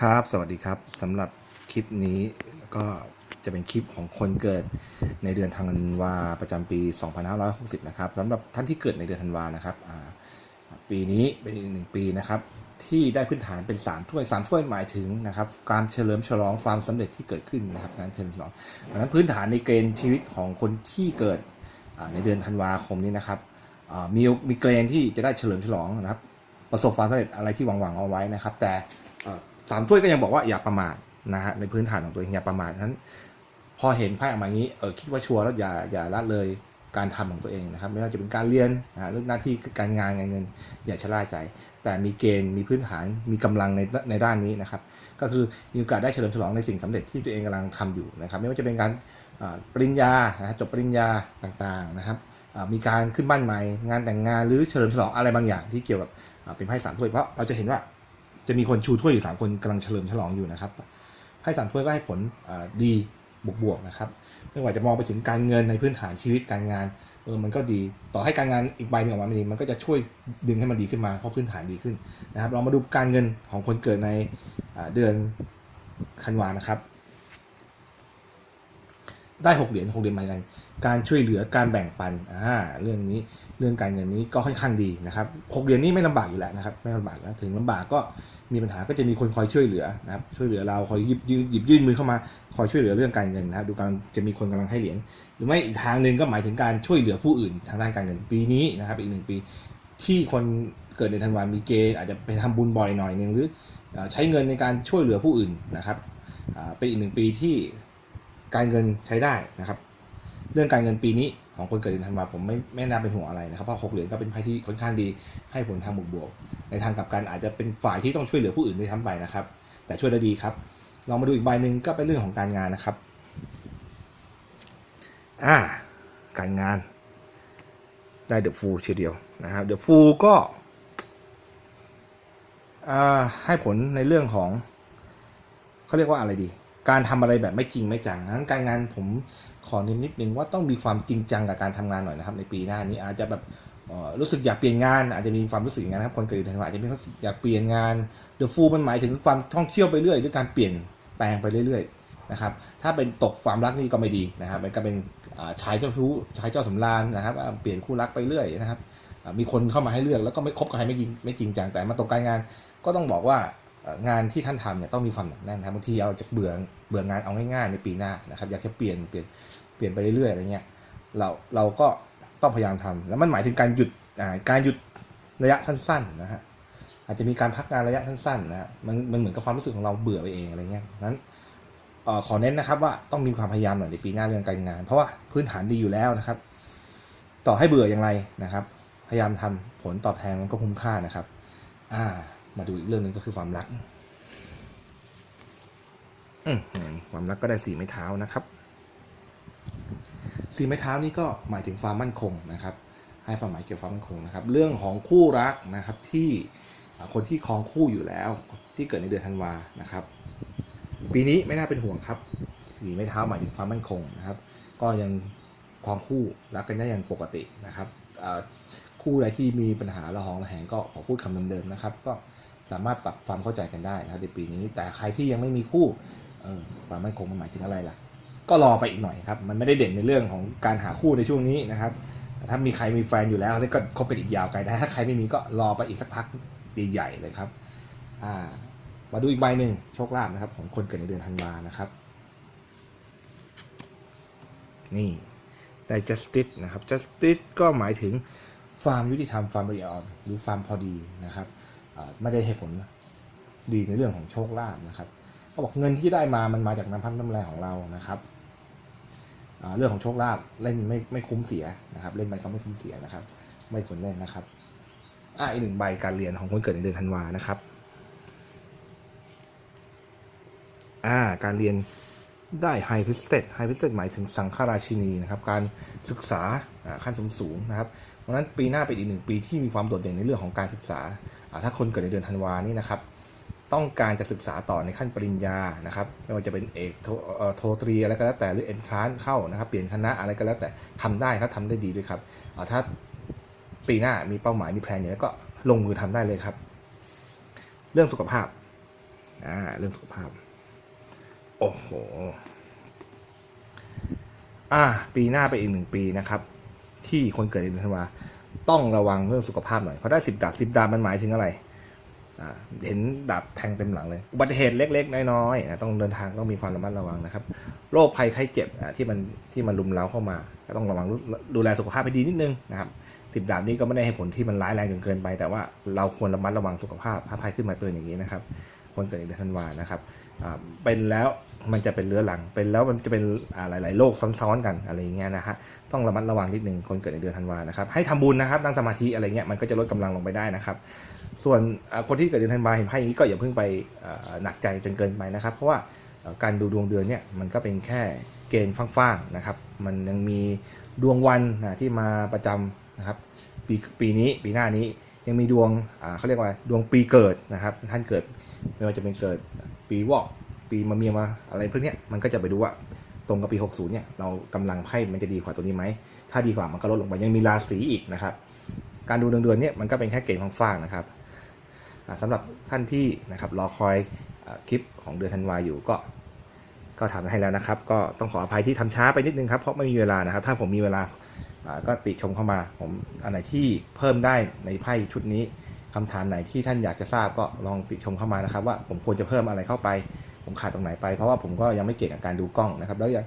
ครับ สวัสดีครับสำหรับคลิปนี้ก็จะเป็นคลิปของคนเกิดในเดือนธันวาประจำปี 2560 นะครับสำหรับท่านที่เกิดในเดือนธันวานะครับปีนี้เป็นอีกหนึ่งปีนะครับที่ได้พื้นฐานเป็น3ถ้วย3ถ้วยหมายถึงนะครับการเฉลิมฉลองความสำเร็จที่เกิดขึ้นนะครับการเฉลิมฉลองดังนั้นพื้นฐานในเกณฑ์ชีวิตของคนที่เกิดในเดือนธันวาคมนี้นะครับมีมีเกณฑ์ที่จะได้เฉลิมฉลองนะครับประสบความสำเร็จอะไรที่หวังๆเอาไว้นะครับ แต่ สามถ้วยก็ยังบอกว่าอย่าประมาทนะฮะในพื้นฐานของตัวเองอย่าประมาทฉะนั้น พอเห็นไพ่ออกมาอย่างนี้เออคิดว่าชัวร์แล้วอย่าอย่าละเลยการทำของตัวเองนะครับ ไม่ว่าจะเป็นการเรียนนะเรื่องหน้าที่การงานการเงิน อย่าชะล่าใจ แต่มีเกณฑ์มีพื้นฐานมีกำลังในในด้านนี้นะครับ ก็คือมีโอกาสได้เฉลิมฉลองในสิ่งสำเร็จที่ตัวเองกำลังทำอยู่นะครับ ไม่ว่าจะเป็นการปริญญานะจบปริญญาต่างๆนะครับมีการขึ้นบ้านใหม่งานแต่งงานหรือเฉลิมฉลองอะไรบางอย่างที่เกี่ยวกับเป็นไพ่สามถ้วยเพราะเราจะเห็นว่า จะมีคนชูถ้วยอยู่สามคนกำลังเฉลิมฉลองอยู่นะครับไพ่สามถ้วยก็ให้ผลดีบวกๆนะครับไม่ว่าจะมองไปถึงการเงินในพื้นฐานชีวิตการงานเออมันก็ดีต่อให้การงานอีกใบหนึ่งออกมาไม่ดีมันก็จะช่วยดึงให้มันดีขึ้นมาเพราะพื้นฐานดีขึ้นนะครับเรามาดูการเงินของคนเกิดในเดือนธันวานะครับ ได้หกเหรียญหกเหรียญหมากันการช่วยเหลือการแบ่งปันอ่าเรื่องนี้เรื่องการเงินนี้ก็ค่อนข้างดีนะครับหกเหรียญนี้ไม่ลำบากอยู่แล้วนะครับไม่ลำบากนะถึงลำบากก็มีปัญหาก็จะมีคนคอยช่วยเหลือนะครับช่วยเหลือเราคอยหยิบยื่นหยิบยื่นมือเข้ามาคอยช่วยเหลือเรื่องการเงินนะครับดูการจะมีคนกำลังให้เหรียญหรือไม่อีกทางหนึ่งก็หมายถึงการช่วยเหลือผู้อื่นทางด้านการเงินปีนี้นะครับอีกหนึ่งปีที่คนเกิดในธันวามีเกณฑ์อาจจะไปทำบุญบ่อยหน่อยหนึ่งหรือใช้เงินในการช่วยเหลือผู้อื่นนะครับอ่าเป็นอีกหนึ่งปีที่ การเงินใช้ได้นะครับ เรื่องการเงินปีนี้ของคนเกิดเดือนธันวาผมไม่ไม่น่าเป็นห่วงอะไรนะครับเพราะหกเหรียญก็เป็นไพ่ที่ค่อนข้างดีให้ผลทางบวกๆในทางกลับกันอาจจะเป็นฝ่ายที่ต้องช่วยเหลือผู้อื่นด้วยซ้ำไปนะครับ แต่ช่วยได้ดีครับลองมาดูอีกใบหนึ่งก็เป็นเรื่องของการงานนะครับอ่าการงานได้เดอะฟูลเชียวเดียวนะครับเดอะฟูลก็อ่าให้ผลในเรื่องของเขาเรียกว่าอะไรดี การทำอะไรแบบไม่จริงไม่จังนั้นการงานผมขอเน้นนิดนึงว่าต้องมีความจริงจังกับการทำงานหน่อยนะครับ ในปีหน้านี้อาจจะแบบรู้สึกอยากเปลี่ยนงานอาจจะมีความรู้สึกอย่างนั้นครับคนเกิดเดือนธันวาอาจจะมีความอยากเปลี่ยนงานเดอะฟูมันหมายถึงความท่องเที่ยวไปเรื่อยหรือการเปลี่ยนแปลงไปเรื่อยๆนะครับถ้าเป็นตกความรักนี่ก็ไม่ดีนะครับมันก็เป็นชายเจ้าชู้ชายเจ้าสำราญนะครับ เปลี่ยนคู่รักไปเรื่อยนะครับมีคนเข้ามาให้เลือกแล้วก็ไม่คบกับใครไม่จริงไม่จริงจังแต่มาตกการงานก็ต้องบอกว่า งานที่ท่านทำเนี่ยต้องมีความหนักแน่นนะครับบางทีเราจะเบื่อเบื่องานเอาง่ายๆในปีหน้านะครับอยากจะเปลี่ยนเปลี่ยนเปลี่ยนไปเรื่อยๆอะไรเงี้ยเราเราก็ต้องพยายามทำแล้วมันหมายถึงการหยุดการหยุดระยะสั้นๆนะฮะอาจจะมีการพักงานระยะสั้นๆนะฮะมันมันเหมือนกับความรู้สึกของเราเบื่อไปเองอะไรเงี้ยนั้นออขอเน้นนะครับว่าต้องมีความพยายามหน่อยในปีหน้าเรื่องการงาน เพราะว่าพื้นฐานดีอยู่แล้วนะครับ ต่อให้เบื่ออย่างไรนะครับ พยายามทำผลตอบแทนมันก็คุ้มค่านะครับ อ่า มาดูอีกเรื่องหนึ่งก็คือความรักอืมความรักก็ได้สีไม้เท้านะครับสีไม้เท้านี่ก็หมายถึงความมั่นคงนะครับ ให้ความหมายเกี่ยวกับความมั่นคงนะครับ เรื่องของคู่รักนะครับที่อ่าคนที่ครองคู่อยู่แล้วที่เกิดในเดือนธันวานะครับ ปีนี้ไม่น่าเป็นห่วงครับสีไม้เท้าหมายถึงความมั่นคงนะครับ ก็ยังความคู่รักกันได้อย่างปกตินะครับอ่าคู่ใดที่มีปัญหาระหองระแหงก็ขอพูดคำเดิมๆนะครับ ก็ สามารถปรับความเข้าใจกันได้นะครับในปีนี้ แต่ใครที่ยังไม่มีคู่เออความมั่นคงมันหมายถึงอะไรล่ะ ก็รอไปอีกหน่อยครับมันไม่ได้เด่นในเรื่องของการหาคู่ในช่วงนี้นะครับถ้ามีใครมีแฟนอยู่แล้วนี่ก็คบกันอีกยาวไกลได้ถ้าใครไม่มีก็รอไปอีกสักพักใหญ่ๆเลยครับอ่ามาดูอีกใบหนึ่งโชคลาภนะครับ ของคนเกิดในเดือนธันวานะครับ นี่ได้ justice นะครับ justice ก็หมายถึงความยุติธรรมความละเอียดอ่อนหรือความพอดีนะครับ ไม่ได้ให้ผลดีในเรื่องของโชคลาภนะครับเขาบอกเงินที่ได้มามันมาจากน้ำพักน้ำแรงของเรานะครับเรื่องของโชคลาภเล่นไม่ไม่คุ้มเสียนะครับ เล่นไปก็ไม่คุ้มเสียนะครับ ไม่ควรเล่นนะครับอ่าอีกหนึ่งใบการเรียนของคนเกิดในเดือนธันวานะครับอ่าการเรียนได้ไฮพิสเต h ไฮพิสเตหมายถึงสังฆราชินีนะครับ การศึกษาขั้นสูงสูงนะครับ ราะฉะนั้นปีหน้าเป็นอีกหนึ่งปีที่มีความโดดเด่นในเรื่องของการศึกษา ถ้าคนเกิดในเดือนธันวานี่นะครับต้องการจะศึกษาต่อในขั้นปริญญานะครับไม่ว่าจะเป็นเอกโทโทตรีอะไรก็แล้วแต่หรือเอ็นทรานเข้านะครับเปลี่ยนคณะอะไรก็แล้วแต่ทำได้ครับทำได้ดีด้วยครับถ้าปีหน้ามีเป้าหมายมีแพลนอย่างนี้ก็ลงมือทำได้เลยครับ เรื่องสุขภาพอ่าเรื่องสุขภาพ โอ้โหอ่าปีหน้าไปอีกหนึ่งปีนะครับ ที่คนเกิดในเดือนธันวาต้องระวังเรื่องสุขภาพหน่อยเพราะได้สิบดาบสิบดาบมันหมายถึงอะไรเห็นดาบแทงเต็มหลังเลยอุบัติเหตุเล็ก ๆ น้อยๆต้องเดินทางต้องมีความระมัดระวังนะครับโรคภัยไข้เจ็บที่มันที่มันลุมเล้าเข้ามา ก็ต้องระวังดูแลสุขภาพให้ดีนิดนึงนะครับสิบดาบนี้ก็ไม่ได้ให้ผลที่มันร้ายแรงจนเกินไป แต่ว่าเราควรระมัดระวังสุขภาพถ้าภัยขึ้นมาเตือนอย่างนี้นะครับคนเกิดในเดือนธันวานะครับเป็นแล้ว มันจะเป็นเรื้อรังเป็นแล้วมันจะเป็นหลาย ๆ โรคซ้อนๆกันอะไรอย่างเงี้ยนะฮะต้องระมัดระวังนิดนึงคนเกิดในเดือนธันวานะครับให้ทำบุญนะครับนั่งสมาธิอะไรเงี้ยมันก็จะลดกำลังลงไปได้นะครับ ส่วนคนที่เกิดเดือนธันวาเห็นไพ่อย่างนี้ก็อย่าเพิ่งไปหนักใจจนเกินไปนะครับ เพราะว่าการดูดวงเดือนเนี่ยมันก็เป็นแค่เกณฑ์ฟ้างๆนะครับ มันยังมีดวงวันนะที่มาประจำนะครับปีปีนี้ปีหน้านี้ยังมีดวงเขาเรียกว่าดวงปีเกิดนะครับ ท่านเกิดไม่ว่าจะเป็นเกิดปีวอก ปีมะเมียมาอะไรพวกเนี้ยมันก็จะไปดูว่าตรงกับปี 60 เนี่ยเรากำลังไพ่มันจะดีกว่าตัวนี้ไหม ถ้าดีกว่ามันก็ลดลงไปยังมีราศีอีกนะครับ การดูเดือนๆเนี่ยมันก็เป็นแค่เกณฑ์ฟ้างนะครับอ่าสำหรับท่านที่นะครับรอคอยคลิปของเดือนธันวาอยู่ก็ ก็ทำให้แล้วนะครับ ก็ต้องขออภัยที่ทำช้าไปนิดนึงครับเพราะไม่มีเวลานะครับ ถ้าผมมีเวลาก็ติชมเข้ามาผมอันไหนที่เพิ่มได้ในไพ่ชุดนี้คำถามไหนที่ท่านอยากจะทราบก็ลองติชมเข้ามานะครับ ว่าผมควรจะเพิ่มอะไรเข้าไป ผมขาดตรงไหนไป เพราะว่าผมก็ยังไม่เก่งกับการดูกล้องนะครับ แล้วยัง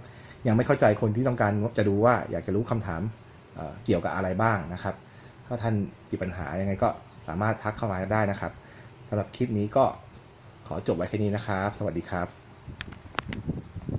ยังไม่เข้าใจคนที่ต้องการจะดูว่าอยากจะรู้คำถามเเกี่ยวกับอะไรบ้างนะครับ ถ้าท่านมีปัญหายังไงก็สามารถทักเข้ามาได้นะครับสำหรับคลิปนี้ก็ขอจบไว้แค่นี้นะครับ สวัสดีครับ